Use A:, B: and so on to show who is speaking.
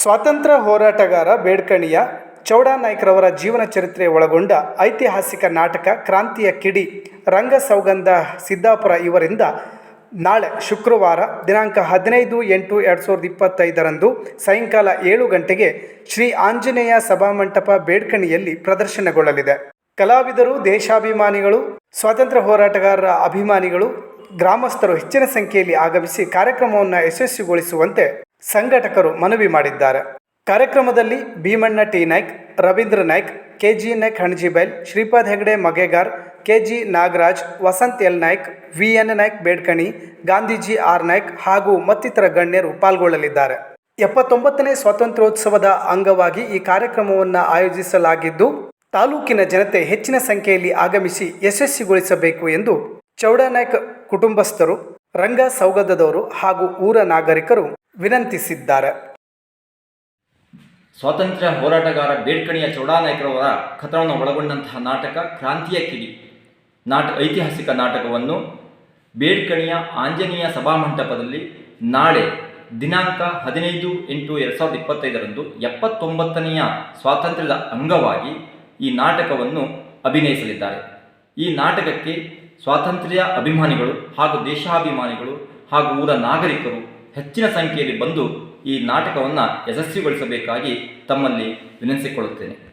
A: ಸ್ವಾತಂತ್ರ್ಯ ಹೋರಾಟಗಾರ ಬೇಡ್ಕಣಿಯ ಚೌಡಾನಾಯ್ಕರವರ ಜೀವನ ಚರಿತ್ರೆ ಒಳಗೊಂಡ ಐತಿಹಾಸಿಕ ನಾಟಕ ಕ್ರಾಂತಿಯ ಕಿಡಿ ರಂಗ ಸೌಗಂಧ ಸಿದ್ದಾಪುರ ಇವರಿಂದ ನಾಳೆ ಶುಕ್ರವಾರ ದಿನಾಂಕ ಹದಿನೈದು ಎಂಟು ಎರಡು ಸಾವಿರದ ಇಪ್ಪತ್ತೈದರಂದು ಸಾಯಂಕಾಲ ಏಳು ಗಂಟೆಗೆ ಶ್ರೀ ಆಂಜನೇಯ ಸಭಾಮಂಟಪ ಬೇಡ್ಕಣಿಯಲ್ಲಿ ಪ್ರದರ್ಶನಗೊಳ್ಳಲಿದೆ ಕಲಾವಿದರು ದೇಶಾಭಿಮಾನಿಗಳು ಸ್ವಾತಂತ್ರ್ಯ ಹೋರಾಟಗಾರರ ಅಭಿಮಾನಿಗಳು ಗ್ರಾಮಸ್ಥರು ಹೆಚ್ಚಿನ ಸಂಖ್ಯೆಯಲ್ಲಿ ಆಗಮಿಸಿ ಕಾರ್ಯಕ್ರಮವನ್ನು ಯಶಸ್ವಿಗೊಳಿಸುವಂತೆ ಸಂಘಟಕರು ಮನವಿ ಮಾಡಿದ್ದಾರೆ ಕಾರ್ಯಕ್ರಮದಲ್ಲಿ Bhimanna T Naik Ravindra Naik KG Naik Hanajibail Shripad Hegde Magegar KG Nagaraj Vasant L Naik V N Naik Bedkani Gandhiji R Naik ಹಾಗೂ ಮತ್ತಿತರ ಗಣ್ಯರು ಪಾಲ್ಗೊಳ್ಳಲಿದ್ದಾರೆ ಎಪ್ಪತ್ತೊಂಬತ್ತನೇ ಸ್ವಾತಂತ್ರ್ಯೋತ್ಸವದ ಅಂಗವಾಗಿ ಈ ಕಾರ್ಯಕ್ರಮವನ್ನು ಆಯೋಜಿಸಲಾಗಿದ್ದು ತಾಲೂಕಿನ ಜನತೆ ಹೆಚ್ಚಿನ ಸಂಖ್ಯೆಯಲ್ಲಿ ಆಗಮಿಸಿ ಯಶಸ್ವಿಗೊಳಿಸಬೇಕು ಎಂದು ಚೌಡನಾಯ್ಕ ಕುಟುಂಬಸ್ಥರು ರಂಗ ಸೌಗದದವರು ಹಾಗೂ ಊರ ನಾಗರಿಕರು ವಿನಂತಿಸಿದ್ದಾರೆ
B: ಸ್ವಾತಂತ್ರ್ಯ ಹೋರಾಟಗಾರ ಬೇಡ್ಕಣಿಯ ಚೌಡಾನಾಯ್ಕರವರ ಕಥನವನ್ನು ಒಳಗೊಂಡಂತಹ ನಾಟಕ ಕ್ರಾಂತಿಯ ಕಿಡಿ ನಾಟ ಐತಿಹಾಸಿಕ ನಾಟಕವನ್ನು ಬೇಡ್ಕಣಿಯ ಆಂಜನೇಯ ಸಭಾಮಂಟಪದಲ್ಲಿ ನಾಳೆ ದಿನಾಂಕ ಹದಿನೈದು ಎಂಟು ಎರಡು ಸಾವಿರದ ಇಪ್ಪತ್ತೈದರಂದು ಎಪ್ಪತ್ತೊಂಬತ್ತನೆಯ ಸ್ವಾತಂತ್ರ್ಯದ ಅಂಗವಾಗಿ ಈ ನಾಟಕವನ್ನು ಅಭಿನಯಿಸಲಿದ್ದಾರೆ ಈ ನಾಟಕಕ್ಕೆ ಸ್ವಾತಂತ್ರ್ಯ ಅಭಿಮಾನಿಗಳು ಹಾಗೂ ದೇಶಾಭಿಮಾನಿಗಳು ಹಾಗೂ ಊರ ನಾಗರಿಕರು ಹೆಚ್ಚಿನ ಸಂಖ್ಯೆಯಲ್ಲಿ ಬಂದು ಈ ನಾಟಕವನ್ನು ಯಶಸ್ವಿಗೊಳಿಸಬೇಕಾಗಿ ತಮ್ಮಲ್ಲಿ ವಿನಂತಿಸಿಕೊಳ್ಳುತ್ತೇನೆ